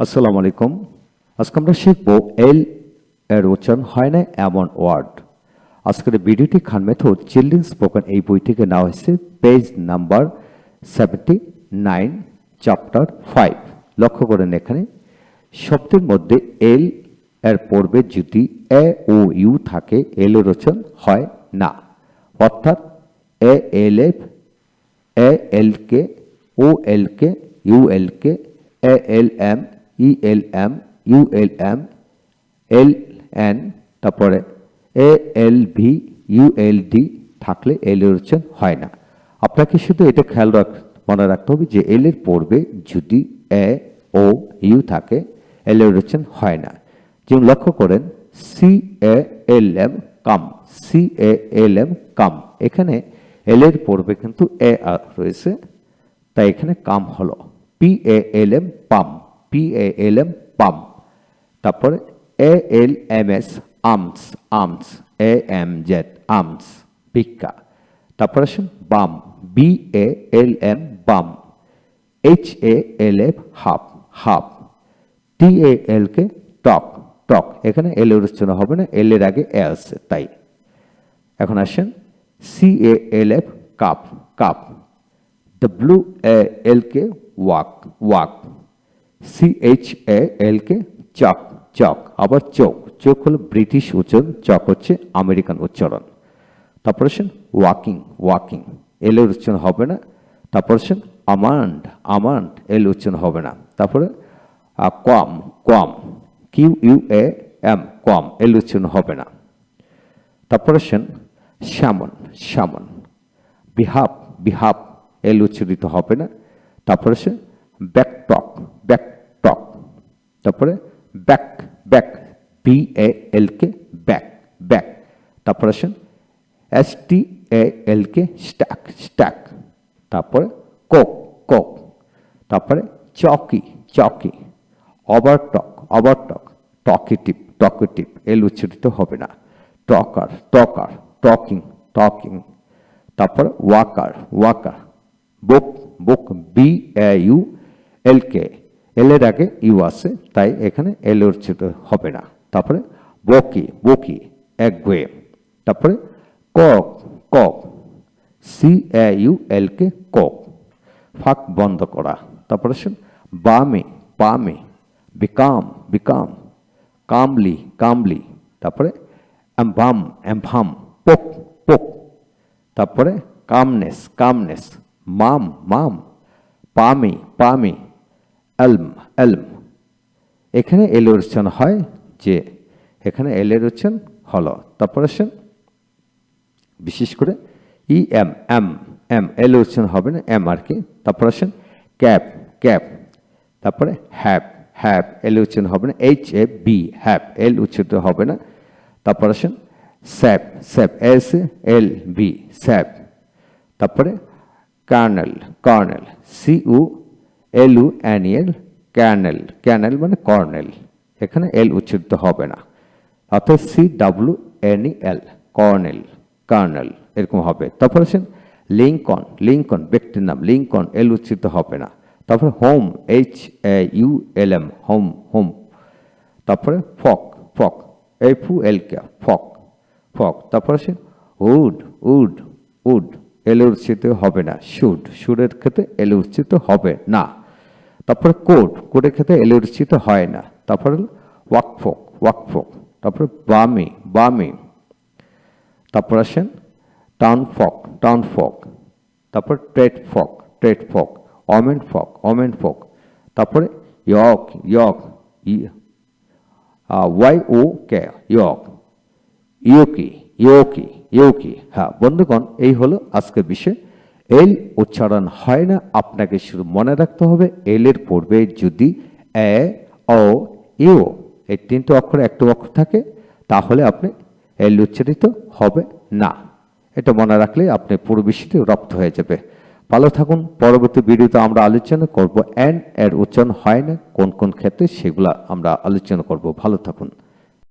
আসসালামু আলাইকুম। আজকে আমরা শিখব এল এর উচ্চারণ হয় না এমন ওয়ার্ড। আজকের ভিডিওটি খান মেথড চিলড্রেন স্পোকেন এই বই থেকে নেওয়া হয়েছে, page number seventy nine, chapter five. লক্ষ্য করেন এখানে, শব্দের মধ্যে এল এর পূর্বে যদি এ ও ইউ থাকে, এল এর উচ্চারণ হয় না। অর্থাৎ A L F, A L K, O L K, U L K, A L M E L M U L N তারপরে A L V U L D থাকলে এল এর উচ্চারণ হয় না। আপনাকে শুধু এটা খেয়াল রাখ, মনে রাখতে হবে যে এল এর পূর্বে যদি এ ও ইউ থাকে এল এর উচ্চারণ হয় না। যেমন লক্ষ্য করেন C A L M calm C A L M calm. এখানে এল এর পূর্বে কিন্তু এ আর রয়েছে, তাই এখানে কাম হলো। P A L M palm. P A L M palm তারপরে A L M S arms arms A M Z arms ভিক্ষা। তারপরে আসুন balm B A L M balm H A L F half half T A L K talk talk. এখানে L এর উচ্চারণ হবে না এল এর আগে এ আসছে তাই। এখন আসেন C A L F calf calf. W A L K walk walk. C H A L K chalk chalk, আবার চোখ। চোখ হলো ব্রিটিশ উচ্চারণ, চক হচ্ছে আমেরিকান উচ্চারণ। তারপর আসেন ওয়াকিং ওয়াকিং, এল এর উচ্চারণ হবে না। তারপর আসেন আমান্ড আমান্ড, এল উচ্চারণ হবে না। তারপরে qualm qualm Q U A M qualm L উচ্চারণ হবে না। তারপর আসেন শ্যামন শ্যামন বিহাপ বিহাপ এল উচ্চারিত হবে না। তারপরে আসে ব্যাকটক ব্যাকটক তারপরে back back B A L K back back তারপরে আসেন S T A L K stalk stalk তারপরে কোক কোক তারপরে চকি চকি ওভারটক ওভারটক টকেটিভ টকেটিভ এল উচ্চারিত হবে না। টকার টকার টকিং টকিং তারপর walker walker baulk baulk B A U L K L এর আগে ইউ আছে, তাই এখানে এল উচ্চারিত হবে না। তারপরে বকি বকি একগুয়ে তারপরে কক কক সি এ ইউ এল কে কক। ফাঁক বন্ধ করা। তারপরে শুন বামে, পামে, বিকাম বিকাম, কামলি কামলি। তারপরে অ্যাম্ভাম অ্যাম্ভাম, পোক পোক। তারপরে কামনেস কামনেস, মাম মাম, পামি পামি এলম এলম এখানে এল এর উচ্চারণ হয় যে এখানে এল এর উচ্চারণ হলো। তারপরে আসেন বিশেষ করে E M M M. L উচ্চারণ হবে না, এম আর কি। তারপর আসেন ক্যাপ ক্যাপ। তারপরে হ্যাপ হ্যাপ। এল উচ্চারণ হবে না, এইচ এ বি, হ্যাপ। এল উচ্চারিত হবে না। তারপর আসেন sap sap, S L B, sap. তারপরে kernel kernel, C U L L canal canal মানে কর্নেল, এখানে এল উচ্চারিত হবে না। অর্থাৎ C W N L colonel, kernel, এরকম হবে। তারপর আসেন লিঙ্কন লিঙ্কন, ব্যক্তির নাম, লিঙ্কন এল উচ্চারিত হবে না। তারপরে haulm H A U L M haulm haulm. তারপরে ফক ফক এফ ইউ এল কে ফক ফক। তারপর আসে উড উড উড এল উচ্চিত হবে না, শুড, শুডের ক্ষেত্রে এল উচ্চিত হবে না। তারপরে কোড কোডের ক্ষেত্রে এল উচ্চিত হয় না। তারপরে ওয়াকফোক ওয়াকফোক। তারপরে বামি বামি। তারপর আসেন টাউন ফক টাউন ফক তারপর ট্রেড ফক ট্রেড ফক অমেন ফক অমেন ফক তারপরে ইয়ক ইয়ক ওয়াই, ও, কে, ইয়ক। ইয়োকি ইয়োকি ইয়োকি। হ্যাঁ বন্ধুগণ, এই হলো আজকের বিষয়। এল উচ্চারণ হয় না, আপনাকে শুধু মনে রাখতে হবে এল এর পূর্বে যদি এ, ও, ইউ, এই তিনটে অক্ষর একটা অক্ষর থাকে, তাহলে আপনি এল উচ্চারিত হবে না। এটা মনে রাখলে আপনি পুরো বিষয়টি রপ্ত হয়ে যাবে। ভালো থাকুন, পরবর্তী ভিডিওতে আমরা আলোচনা করব এন, এর উচ্চারণ হয় না, কোন কোন ক্ষেত্রে সেগুলো আমরা আলোচনা করব। ভালো থাকুন।